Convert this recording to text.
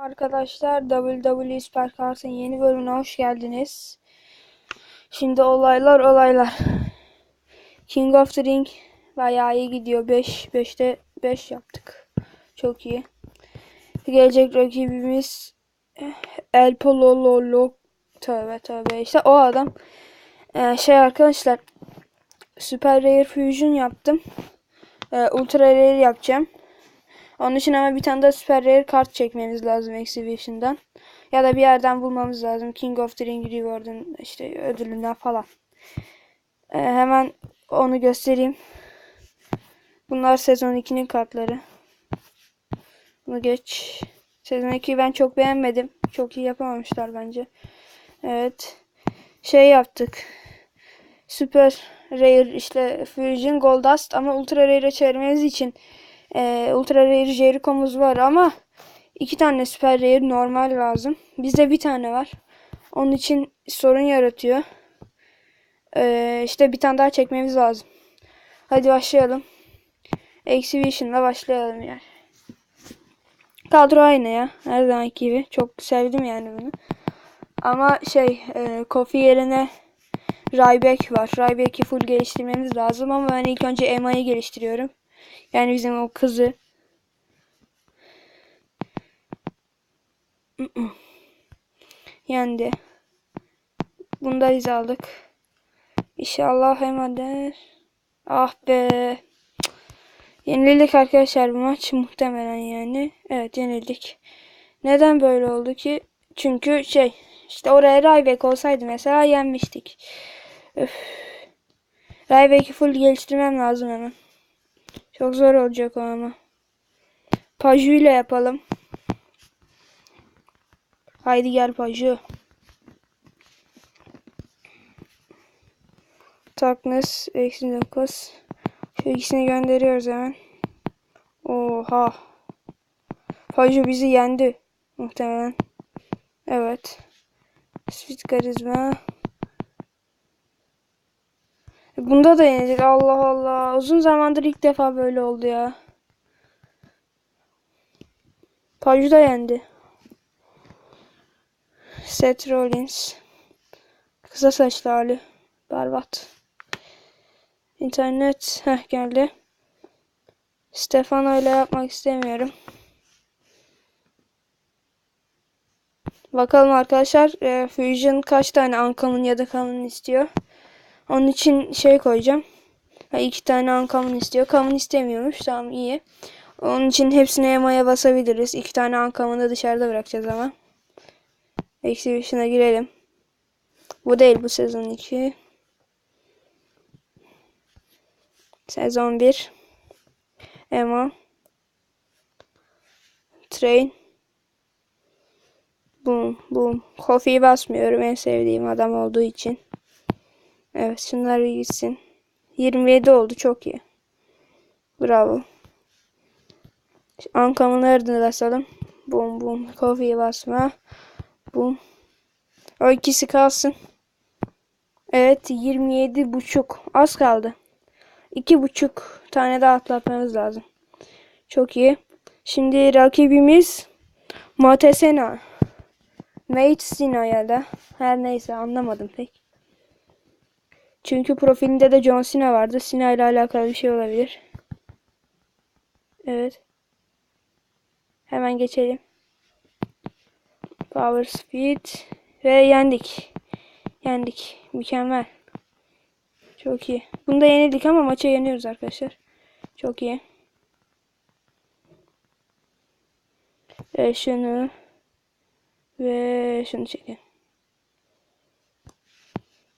Arkadaşlar WWE Supercard'ın yeni bölümüne hoş geldiniz. Şimdi olaylar olaylar. King of the Ring bayağı iyi gidiyor. 5 5'te 5 yaptık. Çok iyi. Gelecek rakibimiz eh, El Pololo tövbe tövbe işte o adam Ee, şey arkadaşlar Super Rare Fusion yaptım. Ee, Ultra Rare yapacağım. Onun için ama bir tane de Super Rare kart çekmemiz lazım Exhibition'dan. Ya da bir yerden bulmamız lazım. King of the Ring Reward'ın işte ödülünden falan. Ee, hemen onu göstereyim. Bunlar sezon 2'nin kartları. Bunu geç. Sezon 2'yi ben çok beğenmedim. Çok iyi yapamamışlar bence. Evet. Şey yaptık. Super Rare işte Fusion Goldust ama Ultra Rare'e çevirmeniz için e, Ultra Rare Jericho'muz var ama iki tane Super Rare normal lazım. Bizde bir tane var. Onun için sorun yaratıyor. E, işte bir tane daha çekmemiz lazım. Hadi başlayalım. Exhibition'la başlayalım yani. Kadro aynı ya. Her zamanki gibi. Çok sevdim yani bunu. Ama şey e, Kofi yerine Ryback var. Ryback'i full geliştirmemiz lazım ama ben ilk önce Emma'yı geliştiriyorum. Yani bizim o kızı. Yendi. Bunu da biz aldık. İnşallah der. Ah be. Yenildik arkadaşlar bu maç muhtemelen yani. Evet yenildik. Neden böyle oldu ki? Çünkü şey işte oraya Ryback olsaydı mesela yenmiştik. Öf. Ryback'i full geliştirmem lazım hemen. Çok zor olacak o ama. Paju ile yapalım. Haydi gel Paju. Darkness eksi 9. Şu ikisini gönderiyoruz hemen. Oha. Paju bizi yendi. Muhtemelen. Evet. Sweet karizma. Bunda da yenildik. Allah Allah. Uzun zamandır ilk defa böyle oldu ya. Paju da yendi. Seth Rollins. Kısa saçlı hali. Berbat. İnternet. Heh geldi. Stefano ile yapmak istemiyorum. Bakalım arkadaşlar. E, Fusion kaç tane uncommon ya da common istiyor. Onun için şey koyacağım. Ha, iki tane uncommon istiyor. Common istemiyormuş. Tamam iyi. Onun için hepsine EMA'ya basabiliriz. İki tane uncommon'ı dışarıda bırakacağız ama. Exhibition'a girelim. Bu değil bu sezon 2. Sezon 1. Emma. Train. Boom boom. Coffee'yi basmıyorum en sevdiğim adam olduğu için. Evet şunlar bir gitsin. 27 oldu çok iyi. Bravo. Ankamını da basalım. Bum bum. Coffee'yi basma. Bum. O ikisi kalsın. Evet 27 buçuk. Az kaldı. iki buçuk tane daha atlatmamız lazım. Çok iyi. Şimdi rakibimiz Matesena. Mate Sina ya da her neyse anlamadım pek. Çünkü profilinde de John Cena vardı. Cena ile alakalı bir şey olabilir. Evet. Hemen geçelim. Power Speed ve yendik. Yendik. Mükemmel. Çok iyi. Bunda yenildik ama maça yeniyoruz arkadaşlar. Çok iyi. Ve şunu ve şunu çekin.